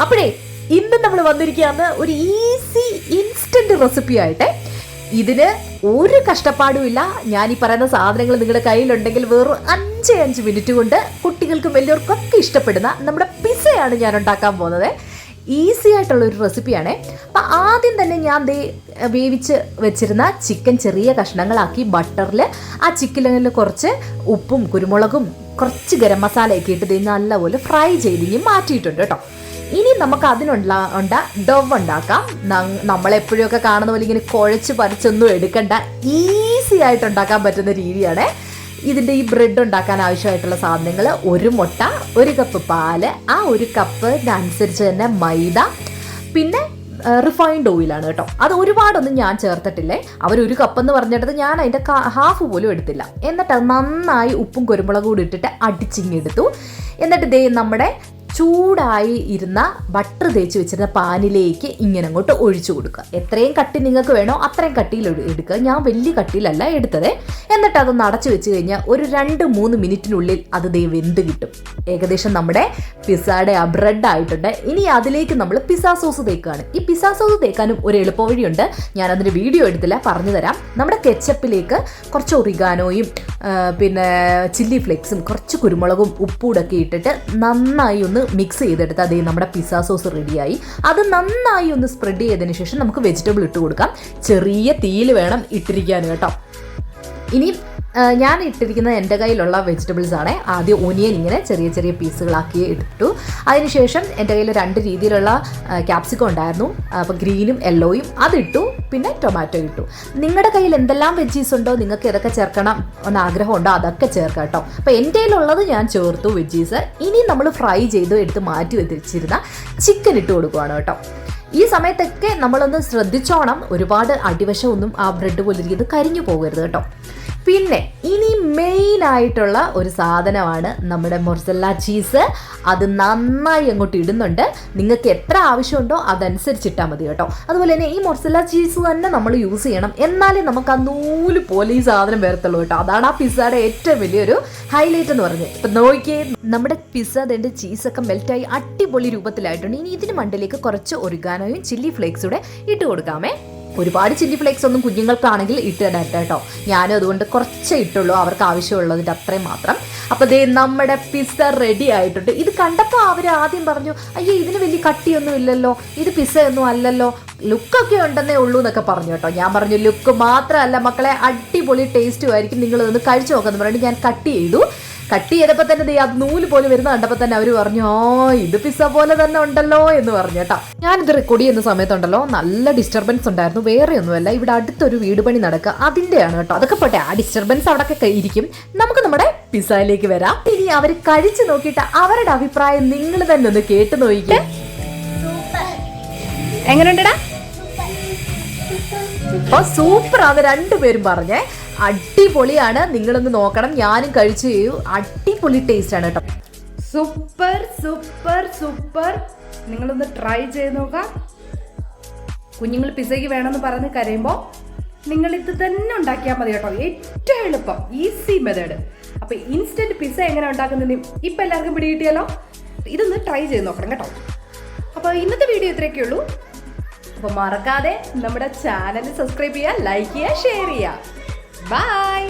അപ്പോഴേ ഇന്ന് നമ്മൾ വന്നിരിക്കുകയാണ് ഒരു ഈസി ഇൻസ്റ്റന്റ് റെസിപ്പി ആയിട്ട്. ഇതിന് ഒരു കഷ്ടപ്പാടും ഇല്ല. ഞാൻ ഈ പറയുന്ന സാധനങ്ങൾ നിങ്ങളുടെ കയ്യിലുണ്ടെങ്കിൽ വെറും അഞ്ച് അഞ്ച് മിനിറ്റ് കൊണ്ട് കുട്ടികൾക്കും വലിയവർക്കും ഒക്കെ ഇഷ്ടപ്പെടുന്ന നമ്മുടെ പിസയാണ് ഞാൻ ഉണ്ടാക്കാൻ പോകുന്നത്. ഈസി ആയിട്ടുള്ള ഒരു റെസിപ്പിയാണേ അപ്പം ആദ്യം തന്നെ ഞാൻ ദേ വേവിച്ച് വെച്ചിരുന്ന ചിക്കൻ ചെറിയ കഷ്ണങ്ങളാക്കി ബട്ടറിൽ ആ ചിക്കനിൽ കുറച്ച് ഉപ്പും കുരുമുളകും കുറച്ച് ഗരം മസാലയൊക്കെ ഇട്ട് നല്ലപോലെ ഫ്രൈ ചെയ്ത് ഇനി മാറ്റിയിട്ടുണ്ട് കേട്ടോ. ഇനി നമുക്ക് അതിനുള്ള ഉണ്ട ഡവ് ഉണ്ടാക്കാം. നമ്മളെപ്പോഴുമൊക്കെ കാണുന്ന പോലെ ഇങ്ങനെ കുഴച്ച് പറിച്ചൊന്നും എടുക്കണ്ട. ഈസി ആയിട്ട് ഉണ്ടാക്കാൻ പറ്റുന്ന രീതിയാണ്. ഇതിന്റെ ഈ ബ്രെഡ് ഉണ്ടാക്കാൻ ആവശ്യമായിട്ടുള്ള സാധനങ്ങൾ ഒരു മുട്ട ഒരു കപ്പ് പാൽ ആ ഒരു കപ്പ് അനുസരിച്ച് തന്നെ മൈദ പിന്നെ റിഫൈൻഡ് ഓയിലാണ് കേട്ടോ. അത് ഒരുപാടൊന്നും ഞാൻ ചേർത്തിട്ടില്ലേ? അവർ ഒരു കപ്പ് എന്ന് ഞാൻ അതിന്റെ ഹാഫ് പോലും എടുത്തില്ല. എന്നിട്ട് അത് നന്നായി ഉപ്പും കുരുമുളകും കൂടി ഇട്ടിട്ട് അടിച്ചിങ്ങെടുത്തു എന്നിട്ട് ദേ നമ്മുടെ ചൂടായി ഇരുന്ന ബട്ടർ തേച്ച് വെച്ചിരുന്ന പാനിലേക്ക് ഇങ്ങനെ അങ്ങോട്ട് ഒഴിച്ചു കൊടുക്കുക. എത്രയും കട്ടി നിങ്ങൾക്ക് വേണോ അത്രയും കട്ടിയിൽ എടുക്കുക. ഞാൻ വലിയ കട്ടിയിലല്ല എടുത്തത്. എന്നിട്ട് അതൊന്ന് അടച്ചു വെച്ച് കഴിഞ്ഞാൽ ഒരു രണ്ട് മൂന്ന് മിനിറ്റിനുള്ളിൽ അത് ദൈവം വെന്ത് കിട്ടും. ഏകദേശം നമ്മുടെ പിസ്സയുടെ ആ ബ്രെഡ് ആയിട്ടുണ്ട്. ഇനി അതിലേക്ക് നമ്മൾ പിസ്സ സോസ് തേക്കുകയാണ് ഈ പിസ്സ സോസ് തേക്കാനും ഒരു എളുപ്പവഴിയുണ്ട്. ഞാൻ അതിന്റെ വീഡിയോ എടുത്തില്ല പറഞ്ഞു തരാം നമ്മുടെ കെച്ചപ്പിലേക്ക് കുറച്ച് ഒറിഗാനോയും പിന്നെ ചില്ലി ഫ്ലേക്സും കുറച്ച് കുരുമുളകും ഉപ്പൂടൊക്കെ ഇട്ടിട്ട് നന്നായി ഒന്ന് മിക്സ് ചെയ്തെടുത്ത് അതേ നമ്മുടെ പിസ്സ സോസ് റെഡിയായി അത് നന്നായി ഒന്ന് സ്പ്രെഡ് ചെയ്തതിന് ശേഷം നമുക്ക് വെജിറ്റബിൾ ഇട്ട് കൊടുക്കാം. ചെറിയ തീയിൽ വേണം ഇട്ടിരിക്കാൻ കേട്ടോ. ഇനി ഞാൻ ഇട്ടിരിക്കുന്ന എന്റെ കയ്യിലുള്ള വെജിറ്റബിൾസ് ആണ്. ആദ്യം ഒനിയൻ ഇങ്ങനെ ചെറിയ ചെറിയ പീസുകളാക്കി ഇട്ടു അതിനുശേഷം എന്റെ കയ്യിൽ രണ്ട് രീതിയിലുള്ള ക്യാപ്സിക്കം ഉണ്ടായിരുന്നു. അപ്പോൾ ഗ്രീനും യെല്ലോയും അതിട്ടു. പിന്നെ ടൊമാറ്റോ ഇട്ടു. നിങ്ങളുടെ കയ്യിൽ എന്തെല്ലാം വെജീസ് ഉണ്ടോ? നിങ്ങൾക്ക് ഏതൊക്കെ ചേർക്കണം എന്ന് ആഗ്രഹമുണ്ടോ? അതൊക്കെ ചേർക്കാം കേട്ടോ. അപ്പോൾ എന്റെ കയ്യിലുള്ളത് ഞാൻ ചേർത്തു വെജീസ് ഇനി നമ്മൾ ഫ്രൈ ചെയ്ത് എടുത്ത് മാറ്റി വെച്ചിരുന്ന ചിക്കൻ ഇട്ട് കൊടുക്കുവാണ് കേട്ടോ. ഈ സമയത്തൊക്കെ നമ്മളൊന്ന് ശ്രദ്ധിച്ചോണം. ഒരുപാട് അടിവശമൊന്നും ആ ബ്രെഡ് പോലെ ഇരിക്കുന്നത് കരിഞ്ഞു പോകരുത് കേട്ടോ. പിന്നെ ഇനി മെയിൻ ആയിട്ടുള്ള ഒരു സാധനമാണ് നമ്മുടെ മൊർസല്ല ചീസ് അത് നന്നായി അങ്ങോട്ട് ഇടുന്നുണ്ട്. നിങ്ങൾക്ക് എത്ര ആവശ്യമുണ്ടോ അതനുസരിച്ച് ഇട്ടാൽ മതി കേട്ടോ. അതുപോലെ തന്നെ ഈ മൊർസല്ല ചീസ് തന്നെ നമ്മൾ യൂസ് ചെയ്യണം. എന്നാലേ നമുക്ക് ആ നൂൽ പോലെ ഈ സാധനം വരത്തുള്ളൂ കേട്ടോ. അതാണ് ആ പിസ്സയുടെ ഏറ്റവും വലിയൊരു ഹൈലൈറ്റ് എന്ന് പറഞ്ഞത്. ഇപ്പം നോക്കിയേ നമ്മുടെ പിസ്സ അതിന്റെ ചീസൊക്കെ മെൽറ്റായി അടിപൊളി രൂപത്തിലായിട്ടുണ്ട്. ഇനി ഇതിന് മണ്ടിലേക്ക് കുറച്ച് ഒറിഗാനോയും ചില്ലി ഫ്ലേക്സ് ഫ്ലേക്സൂടെ ഇട്ട് കൊടുക്കാമേ. ഒരുപാട് ചില്ലി ഫ്ലേക്സ് ഒന്നും കുഞ്ഞുങ്ങൾക്കാണെങ്കിൽ ഇട്ടിടട്ടെ കേട്ടോ. ഞാനും അതുകൊണ്ട് കുറച്ചേ ഇട്ടുള്ളൂ. അവർക്ക് ആവശ്യമുള്ളതിന്റെ അത്രയും മാത്രം. അപ്പോൾ ദേ നമ്മുടെ പിസ്സ റെഡി ആയിട്ടുണ്ട്. ഇത് കണ്ടപ്പോൾ അവർ ആദ്യം പറഞ്ഞു അയ്യോ ഇതിന് വലിയ കട്ടിയൊന്നും ഇല്ലല്ലോ. ഇത് പിസ്സ ഒന്നും അല്ലല്ലോ. ലുക്കൊക്കെ ഉണ്ടെന്നേ ഉള്ളൂ എന്നൊക്കെ പറഞ്ഞു കേട്ടോ. ഞാൻ പറഞ്ഞു ലുക്ക് മാത്രമല്ല മക്കളെ അടിപൊളി ടേസ്റ്റും ആയിരിക്കും. നിങ്ങൾ ഇതൊന്ന് കഴിച്ചു നോക്കാമെന്ന് പറഞ്ഞിട്ട് ഞാൻ കട്ട് ചെയ്തു. കട്ട് ചെയ്തപ്പോൾ തന്നെ അത് നൂൽ പോലെ വരുന്ന കണ്ടപ്പോൾ തന്നെ അവർ പറഞ്ഞു ഓ ഇത് പിസ്സ പോലെ തന്നെ ഉണ്ടല്ലോ എന്ന് പറഞ്ഞു കേട്ടോ. ഞാനിത് റെക്കോർഡ് ചെയ്യുന്ന സമയത്തുണ്ടല്ലോ നല്ല ഡിസ്റ്റർബൻസ് ഉണ്ടായിരുന്നു. വേറെ ഒന്നുമല്ല ഇവിടെ അടുത്തൊരു വീട് പണി നടക്കുക അതിന്റെയാണ് കേട്ടോ. അതൊക്കെ പോട്ടെ ആ ഡിസ്റ്റർബൻസ് അവിടെ ഇരിക്കും. നമുക്ക് നമ്മുടെ പിസ്സയിലേക്ക് വരാം. ഇനി അവർ കഴിച്ചു നോക്കിയിട്ട് അവരുടെ അഭിപ്രായം നിങ്ങൾ തന്നെ ഒന്ന് കേട്ടു നോക്കിക്കേ. എങ്ങനെയുണ്ടടാ അപ്പൊ സൂപ്പർ ആണ് രണ്ടുപേരും പറഞ്ഞേ. അടിപൊളിയാണ്. നിങ്ങളൊന്ന് നോക്കണം. ഞാനും കഴിച്ചു അടിപൊളി ടേസ്റ്റ് ആണ് കേട്ടോ. Super super super. നിങ്ങളൊന്ന് ട്രൈ ചെയ്ത് നോക്കാം. കുഞ്ഞുങ്ങൾ പിസയ്ക്ക് വേണമെന്ന് പറഞ്ഞ് കരയുമ്പോൾ നിങ്ങൾ ഇത് തന്നെ ഉണ്ടാക്കിയാൽ മതി കേട്ടോ. ഏറ്റവും എളുപ്പം ഈസി മെത്തേഡ് അപ്പോൾ ഇൻസ്റ്റന്റ് പിസ എങ്ങനെ ഉണ്ടാക്കുന്നതിന് ഇപ്പം എല്ലാവർക്കും പിടികിട്ടിയാലോ ഇതൊന്ന് ട്രൈ ചെയ്ത് നോക്കണം കേട്ടോ. അപ്പോൾ ഇന്നത്തെ വീഡിയോ ഇത്രയൊക്കെ ഉള്ളൂ. അപ്പോൾ മറക്കാതെ നമ്മുടെ ചാനൽ സബ്സ്ക്രൈബ് ചെയ്യുക ലൈക്ക് ചെയ്യുക ഷെയർ ചെയ്യുക. ബൈ